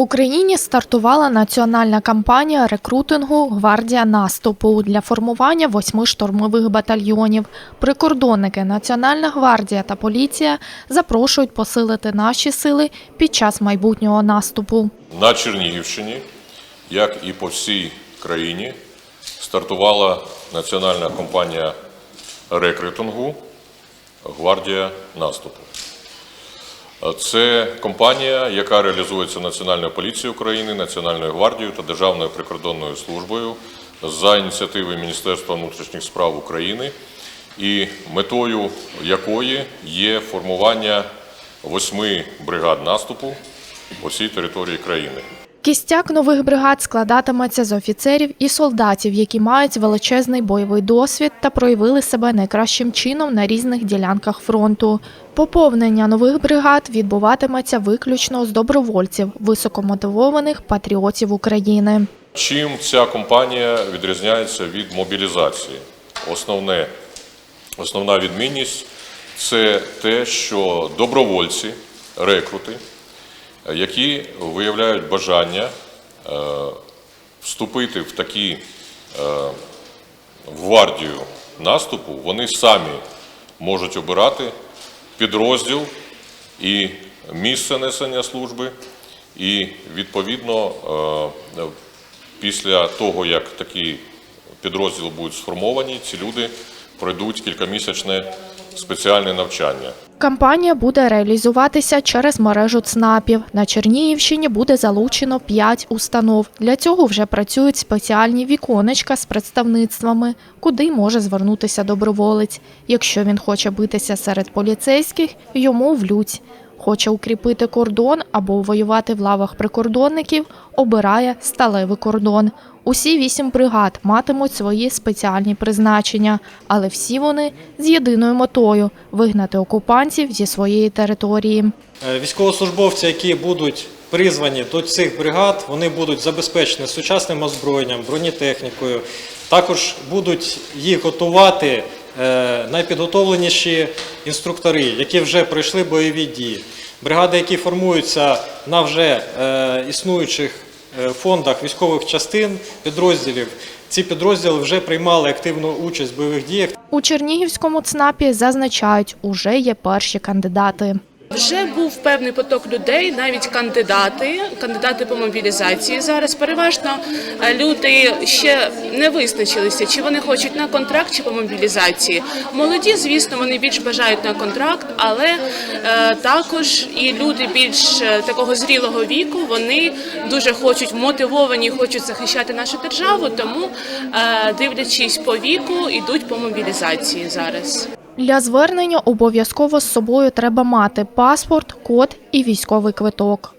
Україні стартувала національна кампанія рекрутингу Гвардія наступу для формування восьми штурмових батальйонів. Прикордонники, Національна гвардія та поліція запрошують посилити наші сили під час майбутнього наступу. На Чернігівщині, як і по всій країні, стартувала національна кампанія рекрутингу Гвардія наступу. Це компанія, яка реалізується Національною поліцією України, Національною гвардією та Державною прикордонною службою за ініціативи Міністерства внутрішніх справ України, і метою якої є формування восьми бригад наступу по всій території країни. Кістяк нових бригад складатиметься з офіцерів і солдатів, які мають величезний бойовий досвід та проявили себе найкращим чином на різних ділянках фронту. Поповнення нових бригад відбуватиметься виключно з добровольців, високомотивованих патріотів України. Чим ця компанія відрізняється від мобілізації? Основне, основна відмінність це те, що добровольці, рекрути, які виявляють бажання е, вступити в такі е, гвардію наступу, вони самі можуть обирати підрозділ і місце несення служби, і відповідно е, після того, як такі підрозділи будуть сформовані, ці люди пройдуть кількамісячне спеціальне навчання. Кампанія буде реалізуватися через мережу ЦНАПів. На Чернігівщині буде залучено 5 установ. Для цього вже працюють спеціальні віконечка з представництвами, куди може звернутися доброволець. Якщо він хоче битися серед поліцейських, йому в Луць. Хоче укріпити кордон або воювати в лавах прикордонників, обирає сталевий кордон. Усі вісім бригад матимуть свої спеціальні призначення, але всі вони з єдиною метою вигнати окупантів зі своєї території. Е, Військовослужбовці, які будуть призвані до цих бригад, вони будуть забезпечені сучасним озброєнням, бронетехнікою. Також будуть їх готувати е, найпідготовленіші інструктори, які вже пройшли бойові дії. Бригади, які формуються на вже е, існуючих е, фондах військових частин, підрозділів, ці підрозділи вже приймали активну участь в бойових діях. У Чернігівському ЦНАПі зазначають, уже є перші кандидати. Вже був певний поток людей, навіть кандидати, кандидати по мобілізації. Зараз переважно е, люди ще не визначилися, чи вони хочуть на контракт, чи по мобілізації. Молоді, звісно, вони більш бажають на контракт, але е, також і люди більш е, такого зрілого віку, вони дуже хочуть мотивовані, хочуть захищати нашу державу. Тому, е, дивлячись по віку, йдуть по мобілізації зараз. Для звернення обов'язково з собою треба мати паспорт, код і військовий квиток.